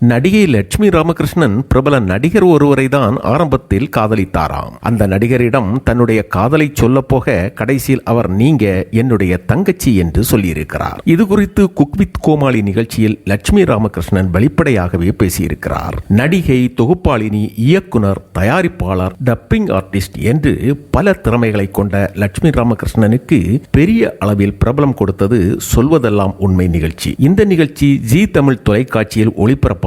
நடிகை லட்சுமி ராமகிருஷ்ணன் பிரபல நடிகர் ஒருவரை தான் ஆரம்பத்தில் காதலித்தாராம். அந்த நடிகரிடம் தன்னுடைய காதலை சொல்லப்போக போக கடைசியில் அவர் நீங்க என்னுடைய தங்கச்சி என்று சொல்லியிருக்கிறார். இது குறித்து குக்வித் கோமாளி நிகழ்ச்சியில் லட்சுமி ராமகிருஷ்ணன் வெளிப்படையாகவே பேசியிருக்கிறார். நடிகை தொகுப்பாளினி இயக்குனர் தயாரிப்பாளர் டப்பிங் ஆர்டிஸ்ட் என்று பல திறமைகளை கொண்ட லட்சுமி ராமகிருஷ்ணனுக்கு பெரிய அளவில் பிரபலம் கொடுத்தது சொல்வதெல்லாம் உண்மை நிகழ்ச்சி. இந்த நிகழ்ச்சி ஜி தமிழ் தொலைக்காட்சியில்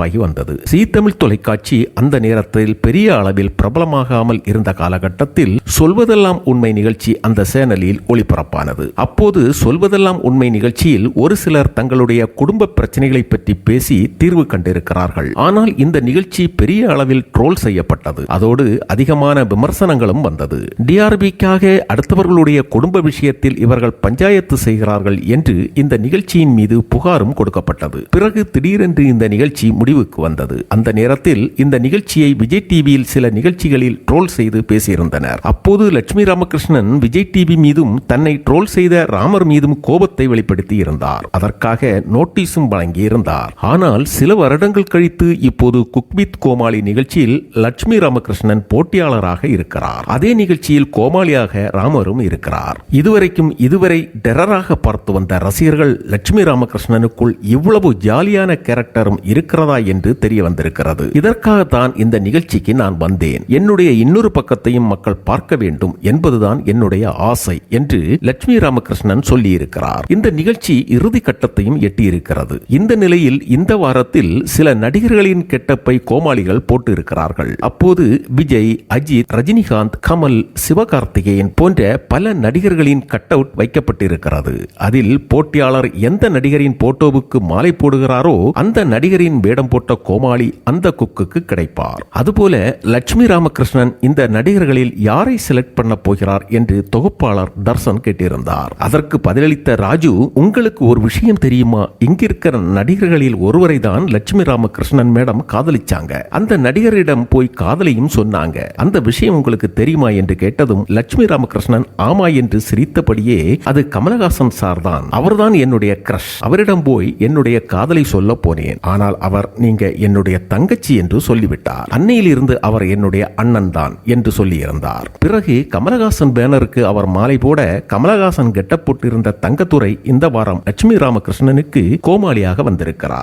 ஒளிபரப்பாகி வந்தது. சீ தமிழ் தொலைக்காட்சி அந்த நேரத்தில் பெரிய அளவில் பிரபலமாகாமல் இருந்த காலகட்டத்தில் சொல்வதெல்லாம் உண்மை நிகழ்ச்சி அந்த சேனலில் ஒளிபரப்பானது. அப்போது சொல்வதெல்லாம் உண்மை நிகழ்ச்சியில் ஒரு சிலர் தங்களுடைய குடும்ப பிரச்சனைகளை பற்றி பேசி தீர்வு கண்டிருக்கிறார்கள். ஆனால் இந்த நிகழ்ச்சி பெரிய அளவில் ட்ரோல் செய்யப்பட்டது. அதோடு அதிகமான விமர்சனங்களும் வந்தது. டிஆர்பிக்காக அடுத்தவர்களுடைய குடும்ப விஷயத்தில் இவர்கள் பஞ்சாயத்து செய்கிறார்கள் என்று இந்த நிகழ்ச்சியின் மீது புகாரும் கொடுக்கப்பட்டது. பிறகு திடீரென்று இந்த நிகழ்ச்சி முடிவுக்கு வந்தது. அந்த நேரத்தில் இந்த நிகழ்ச்சியை விஜய் டிவியில் சில நிகழ்ச்சிகளில் ட்ரோல் செய்து பேசியிருந்தனர். அப்போது லட்சுமி ராமகிருஷ்ணன் விஜய் டிவி மீதும் தன்னை ட்ரோல் செய்த ராமர் மீதும் கோபத்தை வெளிப்படுத்தி இருந்தார் அதற்காக நோட்டீஸும் வழங்கியிருந்தார். ஆனால் சில வருடங்கள் கழித்து இப்போது குக்வித் கோமாளி நிகழ்ச்சியில் லட்சுமி ராமகிருஷ்ணன் போட்டியாளராக இருக்கிறார். அதே நிகழ்ச்சியில் கோமாளியாக ராமரும் இருக்கிறார். இதுவரைக்கும் இதுவரை டெரராக பார்த்து வந்த ரசிகர்கள் லட்சுமி ராமகிருஷ்ணனுக்குள் இவ்வளவு ஜாலியான கேரக்டரும் இருக்கிறதா என்று தெரிய வந்திருக்கிறது இதற்காகத்தான் இந்த நிகழ்ச்சிக்கு நான் வந்தேன். என்னுடைய இன்னொரு பக்கத்தையும் மக்கள் பார்க்க வேண்டும் என்பதுதான் என்னுடைய ஆசை என்று லட்சுமி ராமகிருஷ்ணன் சொல்லியிருக்கிறார். இந்த நிகழ்ச்சி இறுதி கட்டத்தையும் எட்டியிருக்கிறது. இந்த நிலையில் இந்த வாரத்தில் சில நடிகர்களின் கெட்டப்பை கோமாளிகள் போட்டு இருக்கிறார்கள் அப்போது விஜய் அஜித் ரஜினிகாந்த் கமல் சிவகார்த்திகேயன் போன்ற பல நடிகர்களின் கட் அவுட் வைக்கப்பட்டிருக்கிறது. அதில் போட்டியாளர் எந்த நடிகரின் போட்டோவுக்கு மாலை போடுகிறாரோ அந்த நடிகரின் வேடம் போட்ட கோமாளி அந்த குக்குக்கு கிடைப்பார். அதுபோல லட்சுமி ராமகிருஷ்ணன் இந்த நடிகர்களில் யாரை செலக்ட் பண்ண போகிறார் என்று தொகுப்பாளர் தர்சன் கேட்டிருந்தார். அதற்கு பதிலளித்த ராஜு உங்களுக்கு ஒரு விஷயம் தெரியுமா? இங்கிருக்கிற நடிகர்களில் ஒருவரை தான் லட்சுமி ராமகிருஷ்ணன் மேடம் காதலிச்சாங்க. அந்த நடிகரிடம் போய் காதலையும் சொன்னாங்க. அந்த விஷயம் உங்களுக்கு தெரியுமா? என்று கேட்டதும் லட்சுமி ராமகிருஷ்ணன் ஆமா என்று சிரித்தபடியே அது கமலஹாசன் சார் தான். அவர்தான் என்னுடைய கிரஷ் அவரிடம் போய் என்னுடைய காதலை சொல்ல போனேன். ஆனால் அவர் நீங்க என்னுடைய தங்கச்சி என்று சொல்லிவிட்டார். அன்னையிலிருந்து அவர் என்னுடைய அண்ணன் தான் என்று சொல்லியிருந்தார். பிறகு கமலஹாசன் பேனருக்கு அவர் மாலை போட கமலஹாசன் கெட்டப்பட்டிருந்த தங்கத்துறை இந்த வாரம் லட்சுமி ராமகிருஷ்ணனுக்கு கோமாளியாக வந்திருக்கிறார்.